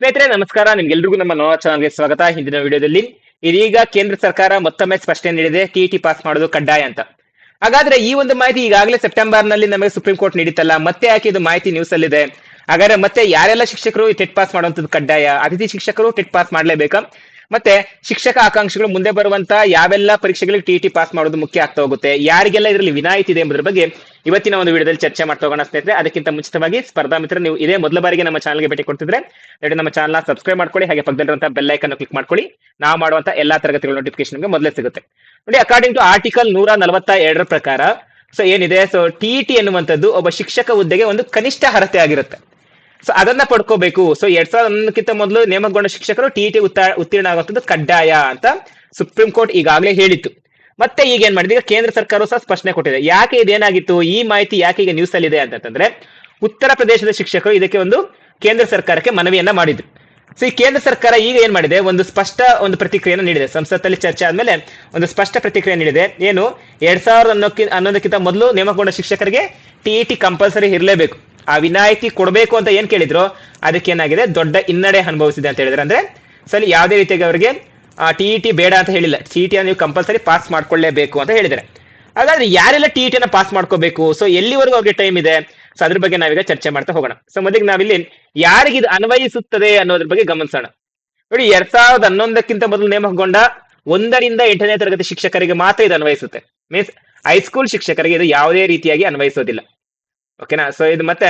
ಸ್ನೇಹಿತರೆ, ನಮಸ್ಕಾರ. ನಿಮ್ಗೆಲ್ರಿಗೂ ನಮ್ಮ ನೋವಾ ಚಾನಲ್ಗೆ ಸ್ವಾಗತ. ಹಿಂದಿನ ವಿಡಿಯೋದಲ್ಲಿ ಇದೀಗ ಕೇಂದ್ರ ಸರ್ಕಾರ ಮತ್ತೊಮ್ಮೆ ಸ್ಪಷ್ಟನೆ ನೀಡಿದೆ. ಟಿಇಟಿ ಪಾಸ್ ಮಾಡೋದು ಕಡ್ಡಾಯ ಅಂತ. ಹಾಗಾದ್ರೆ ಈ ಒಂದು ಮಾಹಿತಿ ಈಗಾಗಲೇ ಸೆಪ್ಟೆಂಬರ್ನಲ್ಲಿ ನಮಗೆ ಸುಪ್ರೀಂ ಕೋರ್ಟ್ ನೀಡಿತ್ತಲ್ಲ. ಮತ್ತೆ ಯಾಕೆ ಇದು ಮಾಹಿತಿ ನ್ಯೂಸ್ ಅಲ್ಲಿದೆ ಹಾಗಾದ್ರೆ ಮತ್ತೆ ಯಾರೆಲ್ಲ ಶಿಕ್ಷಕರು ಟೆಟ್ ಪಾಸ್ ಮಾಡುವಂತದ್ದು ಕಡ್ಡಾಯ? ಅತಿಥಿ ಶಿಕ್ಷಕರು ಟೆಟ್ ಪಾಸ್ ಮಾಡಲೇಬೇಕು? ಮತ್ತೆ ಶಿಕ್ಷಕ ಆಕಾಂಕ್ಷಿಗಳು ಮುಂದೆ ಬರುವಂತ ಯಾವೆಲ್ಲ ಪರೀಕ್ಷೆಗಳಿಗೆ ಟಿಇಟಿ ಪಾಸ್ ಮಾಡೋದು ಮುಖ್ಯ ಆಗ್ತಾ ಹೋಗುತ್ತೆ? ಯಾರಿಗೆಲ್ಲ ಇದರಲ್ಲಿ ವಿನಾಯಿತಿ ಇದೆ ಎಂಬುದರ ಬಗ್ಗೆ ಇವತ್ತಿನ ಒಂದು ವಿಡಿಯೋದಲ್ಲಿ ಚರ್ಚೆ ಮಾಡ್ತಾ ಹೋಗೋಣ ಸ್ನೇಹಿತರೆ. ಅದಕ್ಕಿಂತ ಮುಂಚಿತವಾಗಿ ಸ್ಪರ್ಧಾ ಮಿತ್ರ ನೀವು ಇದೇ ಮೊದಲ ಬಾರಿಗೆ ನಮ್ಮ ಚಾನಲ್ಗೆ ಭೇಟಿ ಕೊಡ್ತಿದ್ರೆ ದಯವಿಟ್ಟು ನಮ್ಮ ಚಾನಲ್ ಸಬ್ಸ್ಕ್ರೈಬ್ ಮಾಡ್ಕೊಳ್ಳಿ, ಹಾಗೆ ಪಕ್ಕದಲ್ಲಿರುವಂತಹ ಬೆಲ್ ಐಕನ್ ಕ್ಲಿಕ್ ಮಾಡ್ಕೊಳ್ಳಿ. ನಾವು ಮಾಡುವಂತ ಎಲ್ಲಾ ತರಗತಿಗಳ ನೋಟಿಫಿಕೇಶನ್ ನಿಮಗೆ ಮೊದಲೇ ಸಿಗುತ್ತೆ. ನೋಡಿ ಅಕಾರ್ಡಿಂಗ್ ಟು ಆರ್ಟಿಕಲ್ ನೂರ ನಲವತ್ತ ಎರಡರ ಪ್ರಕಾರ ಸೊ ಏನಿದೆ ಸೊ ಟಿಇಟಿ ಎನ್ನುವಂಥದ್ದು ಒಬ್ಬ ಶಿಕ್ಷಕ ಹುದ್ದೆಗೆ ಒಂದು ಕನಿಷ್ಠ ಅರ್ಹತೆ ಆಗಿರುತ್ತೆ. ಸೊ ಅದನ್ನ ಪಡ್ಕೋಬೇಕು. ಸೊ ಎರಡ್ ಸಾವಿರದ ಹನ್ನೊಂದಕ್ಕಿಂತ ಮೊದಲು ನೇಮಕಗೊಂಡ ಶಿಕ್ಷಕರು ಟಿಇಟಿ ಉತ್ತೀರ್ಣ ಆಗುವಂಥದ್ದು ಕಡ್ಡಾಯ ಅಂತ ಸುಪ್ರೀಂ ಕೋರ್ಟ್ ಈಗಾಗಲೇ ಹೇಳಿತ್ತು. ಮತ್ತೆ ಈಗ ಏನ್ ಮಾಡಿದೆ? ಈಗ ಕೇಂದ್ರ ಸರ್ಕಾರವು ಸಹ ಸ್ಪಷ್ಟನೆ ಕೊಟ್ಟಿದೆ. ಯಾಕೆ ಇದೇನಾಗಿತ್ತು? ಈ ಮಾಹಿತಿ ಯಾಕೆ ಈಗ ನ್ಯೂಸ್ ಅಲ್ಲಿ ಇದೆ ಅಂತಂದ್ರೆ ಉತ್ತರ ಪ್ರದೇಶದ ಶಿಕ್ಷಕರು ಇದಕ್ಕೆ ಒಂದು ಕೇಂದ್ರ ಸರ್ಕಾರಕ್ಕೆ ಮನವಿಯನ್ನ ಮಾಡಿದ್ರು. ಸೊ ಈ ಕೇಂದ್ರ ಸರ್ಕಾರ ಈಗ ಏನ್ ಮಾಡಿದೆ? ಒಂದು ಸ್ಪಷ್ಟ ಒಂದು ಪ್ರತಿಕ್ರಿಯೆಯನ್ನು ನೀಡಿದೆ. ಸಂಸತ್ತಲ್ಲಿ ಚರ್ಚೆ ಆದ್ಮೇಲೆ ಒಂದು ಸ್ಪಷ್ಟ ಪ್ರತಿಕ್ರಿಯೆ ನೀಡಿದೆ. ಏನು? ಎರಡ್ ಸಾವಿರದ ಹನ್ನೊಂದಕ್ಕಿ ಹನ್ನೊಂದಕ್ಕಿಂತ ಮೊದಲು ನೇಮಕಗೊಂಡ ಶಿಕ್ಷಕರಿಗೆ ಟಿಇಟಿ ಕಂಪಲ್ಸರಿ ಇರಲೇಬೇಕು. ಆ ವಿನಾಯಿತಿ ಕೊಡಬೇಕು ಅಂತ ಏನ್ ಕೇಳಿದ್ರು? ಅದಕ್ಕೆ ಏನಾಗಿದೆ ದೊಡ್ಡ ಹಿನ್ನಡೆ ಅನುಭವಿಸಿದೆ ಅಂತ ಹೇಳಿದ್ರೆ. ಅಂದ್ರೆ, ಸರಿ, ಯಾವುದೇ ರೀತಿಯಾಗಿ ಅವರಿಗೆ ಟಿಇಟಿ ಬೇಡ ಅಂತ ಹೇಳಿಲ್ಲ. ಟಿ ಟಿಇಟಿ ನೀವು ಕಂಪಲ್ಸರಿ ಪಾಸ್ ಮಾಡ್ಕೊಳ್ಳೇಬೇಕು ಅಂತ ಹೇಳಿದ್ದಾರೆ. ಹಾಗಾದ್ರೆ ಯಾರೆಲ್ಲ ಟಿಇಟಿ ಅನ್ನ ಪಾಸ್ ಮಾಡ್ಕೋಬೇಕು? ಸೊ ಎಲ್ಲಿವರೆಗೂ ಅವ್ರಿಗೆ ಟೈಮ್ ಇದೆ? ಸೊ ಅದ್ರ ಬಗ್ಗೆ ನಾವೀಗ ಚರ್ಚೆ ಮಾಡ್ತಾ ಹೋಗೋಣ. ಸೊ ಮೊದಲಿಗೆ ನಾವಿಲ್ಲಿ ಯಾರಿಗೆ ಇದು ಅನ್ವಯಿಸುತ್ತದೆ ಅನ್ನೋದ್ರ ಬಗ್ಗೆ ಗಮನಿಸೋಣ. ನೋಡಿ, ಎರಡ್ ಸಾವಿರದ ಹನ್ನೊಂದಕ್ಕಿಂತ ಮೊದಲು ನೇಮಕಗೊಂಡ ಒಂದರಿಂದ ಎಂಟನೇ ತರಗತಿ ಶಿಕ್ಷಕರಿಗೆ ಮಾತ್ರ ಇದು ಅನ್ವಯಿಸುತ್ತೆ. ಮೀನ್ಸ್ ಹೈಸ್ಕೂಲ್ ಶಿಕ್ಷಕರಿಗೆ ಇದು ಯಾವುದೇ ರೀತಿಯಾಗಿ ಅನ್ವಯಿಸೋದಿಲ್ಲ. ಓಕೆನಾ ಸೊ ಇದು ಮತ್ತೆ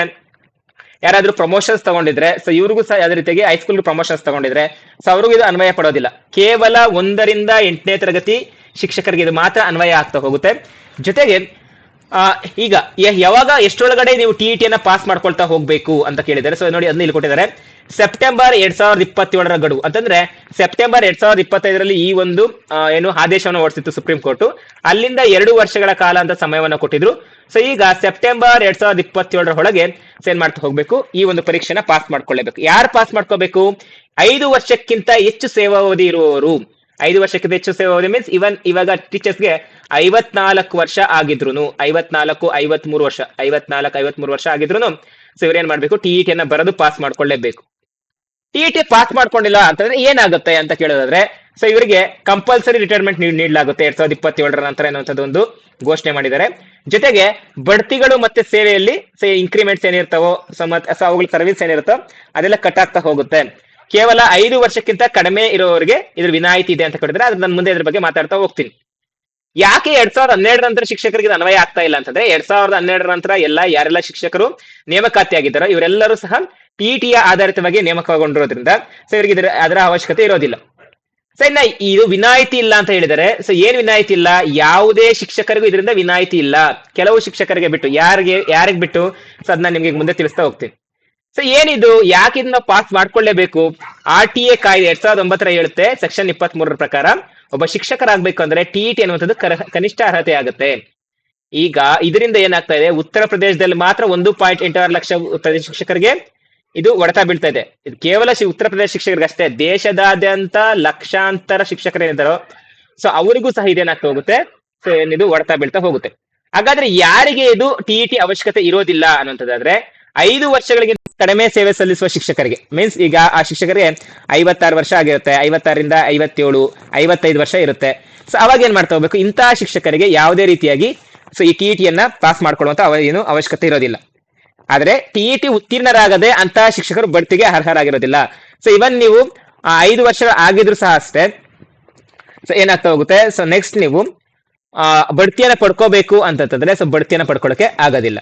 ಯಾರಾದ್ರೂ ಪ್ರಮೋಷನ್ಸ್ ತಗೊಂಡಿದ್ರೆ ಸೊ ಇವ್ರಿಗೂ ಸಹ ಯಾವ ರೀತಿಯಾಗಿ ಹೈಸ್ಕೂಲ್ ಪ್ರಮೋಷನ್ಸ್ ತಗೊಂಡಿದ್ರೆ ಸೊ ಅವ್ರಿಗೂ ಇದು ಅನ್ವಯ ಪಡೋದಿಲ್ಲ. ಕೇವಲ ಒಂದರಿಂದ ಎಂಟನೇ ತರಗತಿ ಶಿಕ್ಷಕರಿಗೆ ಇದು ಮಾತ್ರ ಅನ್ವಯ ಆಗ್ತಾ ಹೋಗುತ್ತೆ. ಜೊತೆಗೆ ಆ, ಈಗ ಯಾವಾಗ ಎಷ್ಟೊಳಗಡೆ ನೀವು ಟಿ ಅನ್ನ ಪಾಸ್ ಮಾಡ್ಕೊಳ್ತಾ ಹೋಗ್ಬೇಕು ಅಂತ ಕೇಳಿದ್ದಾರೆ. ಸೊ ನೋಡಿ ಅದನ್ನ ಇಲ್ಲಿ ಕೊಟ್ಟಿದ್ದಾರೆ. ಸೆಪ್ಟೆಂಬರ್ ಎರಡ್ ಸಾವಿರದ ಇಪ್ಪತ್ತೇಳರ ಗಡುವು. ಅಂತಂದ್ರೆ ಸೆಪ್ಟೆಂಬರ್ ಎರಡ್ ಸಾವಿರದ ಇಪ್ಪತ್ತೈದರಲ್ಲಿ ಈ ಒಂದು ಏನು ಆದೇಶವನ್ನು ಹೊರಡಿಸಿತ್ತು ಸುಪ್ರೀಂ ಕೋರ್ಟ್ ಅಲ್ಲಿಂದ ಎರಡು ವರ್ಷಗಳ ಕಾಲ ಅಂತ ಸಮಯವನ್ನ ಕೊಟ್ಟಿದ್ರು. ಸೊ ಈಗ ಸೆಪ್ಟೆಂಬರ್ ಎರಡ್ ಸಾವಿರದ ಇಪ್ಪತ್ತೇಳರ ಒಳಗೆ ಸೇನ್ ಮಾಡ್ತಾ ಹೋಗ್ಬೇಕು. ಈ ಒಂದು ಪರೀಕ್ಷೆನ ಪಾಸ್ ಮಾಡ್ಕೊಳ್ಳೇಬೇಕು. ಯಾರು ಪಾಸ್ ಮಾಡ್ಕೋಬೇಕು? ಐದು ವರ್ಷಕ್ಕಿಂತ ಹೆಚ್ಚು ಸೇವಾವಧಿ ಇರುವವರು. ಐದು ವರ್ಷಕ್ಕಿಂತ ಹೆಚ್ಚು ಸೇವಾವಧಿ ಮೀನ್ಸ್ ಇವನ್ ಇವಾಗ ಟೀಚರ್ಸ್ಗೆ ಐವತ್ನಾಲ್ಕು ವರ್ಷ ಆಗಿದ್ರು ಐವತ್ನಾಲ್ಕು, ಐವತ್ಮೂರು ವರ್ಷ. ಐವತ್ನಾಲ್ಕು, ಐವತ್ಮೂರು ವರ್ಷ ಆಗಿದ್ರು ಸೊ ಇವ್ರೇನ್ ಮಾಡ್ಬೇಕು? ಟಿಇಟಿ ಅನ್ನ ಬರೆದು ಪಾಸ್ ಮಾಡ್ಕೊಳ್ಳೇಬೇಕು. ಟಿಇಟಿ ಪಾಸ್ ಮಾಡ್ಕೊಂಡಿಲ್ಲ ಅಂತಂದ್ರೆ ಏನಾಗುತ್ತೆ ಅಂತ ಕೇಳೋದಾದ್ರೆ ಸೊ ಇವರಿಗೆ ಕಂಪಲ್ಸರಿ ರಿಟೈರ್ಮೆಂಟ್ ನೀಡಲಾಗುತ್ತೆ ಎರಡ್ ಸಾವಿರದ ಇಪ್ಪತ್ತೇಳರ ನಂತರ ಎನ್ನುವಂಥದ್ದು ಒಂದು ಘೋಷಣೆ ಮಾಡಿದ್ದಾರೆ. ಜೊತೆಗೆ ಬಡ್ತಿಗಳು ಮತ್ತೆ ಸೇವೆಯಲ್ಲಿ ಇನ್ಕ್ರಿಮೆಂಟ್ಸ್ ಏನಿರ್ತಾವೋ ಸೊ ಸೊ ಅವುಗಳ ಸರ್ವಿಸ್ ಏನಿರುತ್ತೋ, ಅದೆಲ್ಲ ಕಟ್ ಆಗ್ತಾ ಹೋಗುತ್ತೆ. ಕೇವಲ ಐದು ವರ್ಷಕ್ಕಿಂತ ಕಡಿಮೆ ಇರೋರಿಗೆ ಇದ್ರ ವಿನಾಯಿತಿ ಇದೆ ಅಂತ ಕೇಳಿದ್ರೆ ಅದ್ರ ನಾನು ಮುಂದೆ ಇದ್ರ ಬಗ್ಗೆ ಮಾತಾಡ್ತಾ ಹೋಗ್ತೀನಿ. ಯಾಕೆ ಎರಡ್ ಸಾವಿರದ ಹನ್ನೆರಡರ ನಂತರ ಶಿಕ್ಷಕರಿಗೆ ಅನ್ವಯ ಆಗ್ತಾ ಇಲ್ಲ ಅಂತಂದ್ರೆ, ಎರಡ್ ಸಾವಿರದ ಹನ್ನೆರಡರ ನಂತರ ಎಲ್ಲ ಯಾರೆಲ್ಲ ಶಿಕ್ಷಕರು ನೇಮಕಾತಿ ಆಗಿದ್ದಾರೋ ಇವರೆಲ್ಲರೂ ಸಹ ಟಿಇಟಿಯ ಆಧಾರಿತವಾಗಿ ನೇಮಕಗೊಂಡಿರೋದ್ರಿಂದ ಸೊ ಇವರಿಗೆ ಇದರ ಅದರ ಅವಶ್ಯಕತೆ ಇರೋದಿಲ್ಲ. ಸೊ ಇನ್ನ ಇದು ವಿನಾಯಿತಿ ಇಲ್ಲ ಅಂತ ಹೇಳಿದರೆ ಸೊ ಏನ್ ವಿನಾಯಿತಿ ಇಲ್ಲ? ಯಾವುದೇ ಶಿಕ್ಷಕರಿಗೂ ಇದರಿಂದ ವಿನಾಯಿತಿ ಇಲ್ಲ. ಕೆಲವು ಶಿಕ್ಷಕರಿಗೆ ಬಿಟ್ಟು, ಯಾರಿಗೆ ಯಾರಿಗೆ ಬಿಟ್ಟು? ಸೊ ಅದನ್ನ ನಿಮ್ಗೆ ಮುಂದೆ ತಿಳಿಸ್ತಾ ಹೋಗ್ತೀನಿ. ಸೊ ಏನಿದು? ಯಾಕೆ ಇದನ್ನ ಪಾಸ್ ಮಾಡ್ಕೊಳ್ಳೇಬೇಕು ಆರ್ ಟಿ ಎ ಕಾಯ್ದೆ ಎರಡ್ ಸಾವಿರದ ಒಂಬತ್ತರ ಹೇಳುತ್ತೆ ಸೆಕ್ಷನ್ ಇಪ್ಪತ್ತ್ ಮೂರರ ಪ್ರಕಾರ. ಒಬ್ಬ ಶಿಕ್ಷಕರಾಗಬೇಕು ಅಂದ್ರೆ ಟಿಇಟಿ ಅನ್ನುವಂಥದ್ದು ಕರ- ಕನಿಷ್ಠ ಅರ್ಹತೆ ಆಗುತ್ತೆ. ಈಗ ಇದರಿಂದ ಏನಾಗ್ತಾ ಇದೆ? ಉತ್ತರ ಪ್ರದೇಶದಲ್ಲಿ ಮಾತ್ರ ಒಂದು ಪಾಯಿಂಟ್ ಎಂಟು ಲಕ್ಷ ಪ್ರದೇಶ ಶಿಕ್ಷಕರಿಗೆ ಇದು ಹೊಡೆತ ಬೀಳ್ತಾ ಇದೆ ಇದು ಕೇವಲ ಉತ್ತರ ಪ್ರದೇಶ ಶಿಕ್ಷಕರಿಗೆ ಅಷ್ಟೇ, ದೇಶದಾದ್ಯಂತ ಲಕ್ಷಾಂತರ ಶಿಕ್ಷಕರು ಏನಿದ್ದಾರೋ ಸೊ ಅವರಿಗೂ ಸಹ ಇದೇನಾಗ್ತಾ ಹೋಗುತ್ತೆ. ಸೊ ಏನಿದು, ಹೊಡೆತ ಬೀಳ್ತಾ ಹೋಗುತ್ತೆ. ಹಾಗಾದ್ರೆ ಯಾರಿಗೆ ಇದು ಟಿಇಟಿ ಅವಶ್ಯಕತೆ ಇರೋದಿಲ್ಲ ಅನ್ನುವಂಥದ್ದಾದ್ರೆ, ಐದು ವರ್ಷಗಳಿಗೆ ಕಡಿಮೆ ಸೇವೆ ಸಲ್ಲಿಸುವ ಶಿಕ್ಷಕರಿಗೆ ಮೀನ್ಸ್ ಈಗ ಆ ಶಿಕ್ಷಕರಿಗೆ ಐವತ್ತಾರು ವರ್ಷ ಆಗಿರುತ್ತೆ, ಐವತ್ತಾರರಿಂದ ಐವತ್ತೇಳು, ಐವತ್ತೈದು ವರ್ಷ ಇರುತ್ತೆ. ಸೊ ಅವಾಗ ಏನ್ ಮಾಡ್ತಾ ಹೋಗ್ಬೇಕು? ಇಂತಹ ಶಿಕ್ಷಕರಿಗೆ ಯಾವುದೇ ರೀತಿಯಾಗಿ ಸೊ ಈ ಟಿಇಟಿಯನ್ನ ಪಾಸ್ ಮಾಡ್ಕೊಳ್ಳುವಂತ ಏನು ಅವಶ್ಯಕತೆ ಇರೋದಿಲ್ಲ. ಆದ್ರೆ ಟಿಇಟಿ ಉತ್ತೀರ್ಣರಾಗದೆ ಅಂತಹ ಶಿಕ್ಷಕರು ಬಡ್ತಿಗೆ ಅರ್ಹರಾಗಿರೋದಿಲ್ಲ. ಸೊ ಇವನ್ ನೀವು ಐದು ವರ್ಷ ಆಗಿದ್ರು ಸಹ ಅಷ್ಟೇ ಸೊ ಏನಾಗ್ತಾ ಹೋಗುತ್ತೆ? ಸೊ ನೆಕ್ಸ್ಟ್ ನೀವು ಬಡ್ತಿಯನ್ನ ಪಡ್ಕೋಬೇಕು ಅಂತಂತಂದ್ರೆ ಸೊ ಬಡ್ತಿಯನ್ನು ಪಡ್ಕೊಳ್ಳೋಕೆ ಆಗೋದಿಲ್ಲ.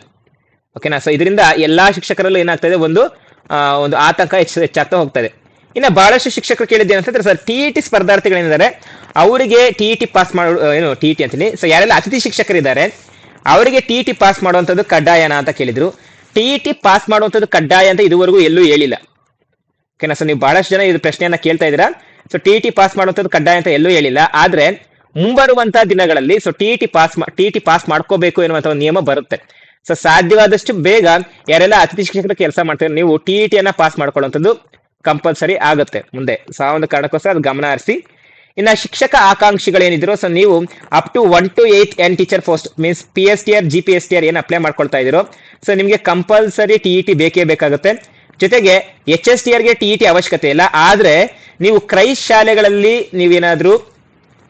ಓಕೆನಾ ಸೊ ಇದರಿಂದ ಎಲ್ಲಾ ಶಿಕ್ಷಕರಲ್ಲೂ ಏನಾಗ್ತಾ ಇದೆ? ಒಂದು ಒಂದು ಆತಂಕ ಹೆಚ್ಚು, ಹೆಚ್ಚಾಗ್ತಾ ಹೋಗ್ತದೆ. ಇನ್ನು ಬಹಳಷ್ಟು ಶಿಕ್ಷಕರು ಕೇಳಿದ್ದೆ ಅಂತಂದ್ರೆ, ಸರ್ ಟಿ ಸ್ಪರ್ಧಾರ್ಥಿಗಳೇನಿದ್ದಾರೆ ಅವರಿಗೆ ಟಿ ಇ ಟಿ ಪಾಸ್ ಮಾಡೋ ಏನು ಟಿ ಟಿ ಅಂತೀನಿ ಸೊ ಯಾರೆಲ್ಲ ಅತಿಥಿ ಶಿಕ್ಷಕರಿದ್ದಾರೆ, ಅವರಿಗೆ ಟಿ ಇ ಟಿ ಪಾಸ್ ಮಾಡುವಂಥದ್ದು ಕಡ್ಡಾಯನ ಅಂತ ಕೇಳಿದ್ರು. ಟಿಇಟಿ ಪಾಸ್ ಮಾಡುವಂಥದ್ದು ಕಡ್ಡಾಯ ಅಂತ ಇದುವರೆಗೂ ಎಲ್ಲೂ ಹೇಳಿಲ್ಲ. ಓಕೆನಾ ಸೊ ನೀವು ಬಹಳಷ್ಟು ಜನ ಇದು ಪ್ರಶ್ನೆಯನ್ನ ಕೇಳ್ತಾ ಇದ್ದೀರಾ? ಸೊ ಟಿಇಟಿ ಪಾಸ್ ಮಾಡುವಂಥದ್ದು ಕಡ್ಡಾಯ ಅಂತ ಎಲ್ಲೂ ಹೇಳಿಲ್ಲ. ಆದ್ರೆ ಮುಂಬರುವಂತಹ ದಿನಗಳಲ್ಲಿ so TET pass TET pass ಮಾಡ್ಕೋಬೇಕು ಎನ್ನುವಂತ ಒಂದು ನಿಯಮ ಬರುತ್ತೆ. ಸೊ ಸಾಧ್ಯವಾದಷ್ಟು ಬೇಗ ಯಾರೆಲ್ಲ ಅತಿಥಿ ಶಿಕ್ಷಕರ ಕೆಲಸ ಮಾಡ್ತಾರೆ ನೀವು ಟಿಇಟಿ ಅನ್ನ ಪಾಸ್ ಮಾಡ್ಕೊಳ್ಳುವಂಥದ್ದು ಕಂಪಲ್ಸರಿ ಆಗುತ್ತೆ. ಮುಂದೆ ಸೊ ಆ ಒಂದು ಕಾರಣಕ್ಕೋಸ್ಕರ ಅದು ಗಮನ ಹರಿಸಿ. ಇನ್ನು ಶಿಕ್ಷಕ ಆಕಾಂಕ್ಷಿಗಳೇನಿದ್ರು ಸೊ ನೀವು up to one to eight and teacher post means P S T R G P S T R ಏನು ಅಪ್ಲೈ ಮಾಡ್ಕೊಳ್ತಾ ಇದ್ದೀರೋ ಸೊ ನಿಮಗೆ ಕಂಪಲ್ಸರಿ ಟಿ ಇ ಟಿ ಬೇಕೇ ಬೇಕಾಗುತ್ತೆ. ಜೊತೆಗೆ ಎಚ್ ಎಸ್ ಟಿ ಆರ್ಗೆ ಟಿ ಟಿ ಅವಶ್ಯಕತೆ ಇಲ್ಲ. ಆದರೆ ನೀವು ಕ್ರೈಸ್ ಶಾಲೆಗಳಲ್ಲಿ ನೀವೇನಾದರೂ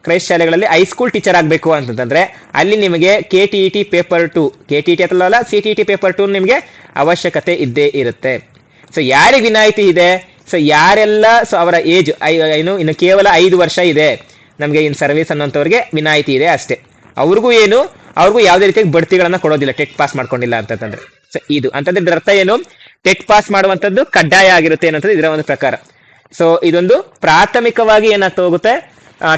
ಕ್ರೈಸ್ ಶಾಲೆಗಳಲ್ಲಿ ಹೈಸ್ಕೂಲ್ ಟೀಚರ್ ಆಗಬೇಕು ಅಂತಂದ್ರೆ ಅಲ್ಲಿ ನಿಮಗೆ K T E T paper two K T T ಅಲ್ಲ C T T paper two ನಿಮಗೆ ಅವಶ್ಯಕತೆ ಇದ್ದೇ ಇರುತ್ತೆ. ಸೊ ಯಾರಿಗೆ ವಿನಾಯಿತಿ ಇದೆ? ಸೊ ಯಾರೆಲ್ಲ ಸೊ ಅವರ ಏಜ್ ಏನು, ಇನ್ನು ಕೇವಲ ಐದು ವರ್ಷ ಇದೆ. ನಮಗೆ ಇನ್ ಸರ್ವಿಸ್ ಅನ್ನೋಂಥವ್ರಿಗೆ ವಿನಾಯಿತಿ ಇದೆ ಅಷ್ಟೇ. ಅವ್ರಿಗೂ ಏನು? ಅವ್ರಿಗೂ ಯಾವುದೇ ರೀತಿಯಾಗಿ ಬಡ್ತಿಗಳನ್ನ ಕೊಡೋದಿಲ್ಲ ಟೆಟ್ ಪಾಸ್ ಮಾಡ್ಕೊಂಡಿಲ್ಲ ಅಂತಂದ್ರೆ ಸೊ ಇದು ಅಂತಂದ್ರೆ ಇದರ ಅರ್ಥ ಏನು? ಟೆಟ್ ಪಾಸ್ ಮಾಡುವಂತದ್ದು ಕಡ್ಡಾಯ ಆಗಿರುತ್ತೆ ಅನ್ನೋದು ಇದರ ಒಂದು ಪ್ರಕಾರ. ಸೊ ಇದೊಂದು ಪ್ರಾಥಮಿಕವಾಗಿ ಏನಾಗ್ತಾ ಹೋಗುತ್ತೆ?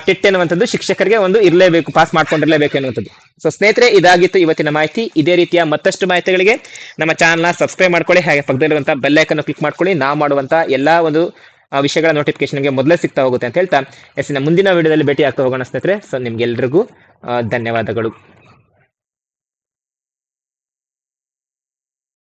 ಟೆಟ್ ಎನ್ನುವಂಥದ್ದು ಶಿಕ್ಷಕರಿಗೆ ಒಂದು ಇರಲೇಬೇಕು ಪಾಸ್ ಮಾಡ್ಕೊಂಡಿರಲೇಬೇಕು ಎನ್ನುವಂಥದ್ದು. ಸೊ ಸ್ನೇಹಿತರೆ, ಇದಾಗಿತ್ತು ಇವತ್ತಿನ ಮಾಹಿತಿ. ಇದೇ ರೀತಿಯ ಮತ್ತಷ್ಟು ಮಾಹಿತಿಗಳಿಗೆ ನಮ್ಮ ಚಾನಲ್ನ ಸಬ್ಸ್ಕ್ರೈಬ್ ಮಾಡ್ಕೊಳ್ಳಿ, ಹಾಗೆ ಪಕ್ಕದಲ್ಲಿರುವಂತಹ ಬೆಲ್ಲೈಕನ್ನು ಕ್ಲಿಕ್ ಮಾಡ್ಕೊಳ್ಳಿ. ನಾವು ಮಾಡುವಂತ ಎಲ್ಲಾ ಒಂದು ವಿಷಯಗಳ ನೋಟಿಫಿಕೇಶನ್ಗೆ ಮೊದಲೇ ಸಿಗ್ತಾ ಹೋಗುತ್ತೆ ಅಂತ ಹೇಳ್ತಾ. ಎಸ್ ಮುಂದಿನ ವಿಡಿಯೋದಲ್ಲಿ ಭೇಟಿ ಆಗ್ತಾ ಹೋಗೋಣ ಸ್ನೇಹಿತರೆ. ಸೊ ನಿಮ್ಗೆಲ್ರಿಗೂ ಧನ್ಯವಾದಗಳು.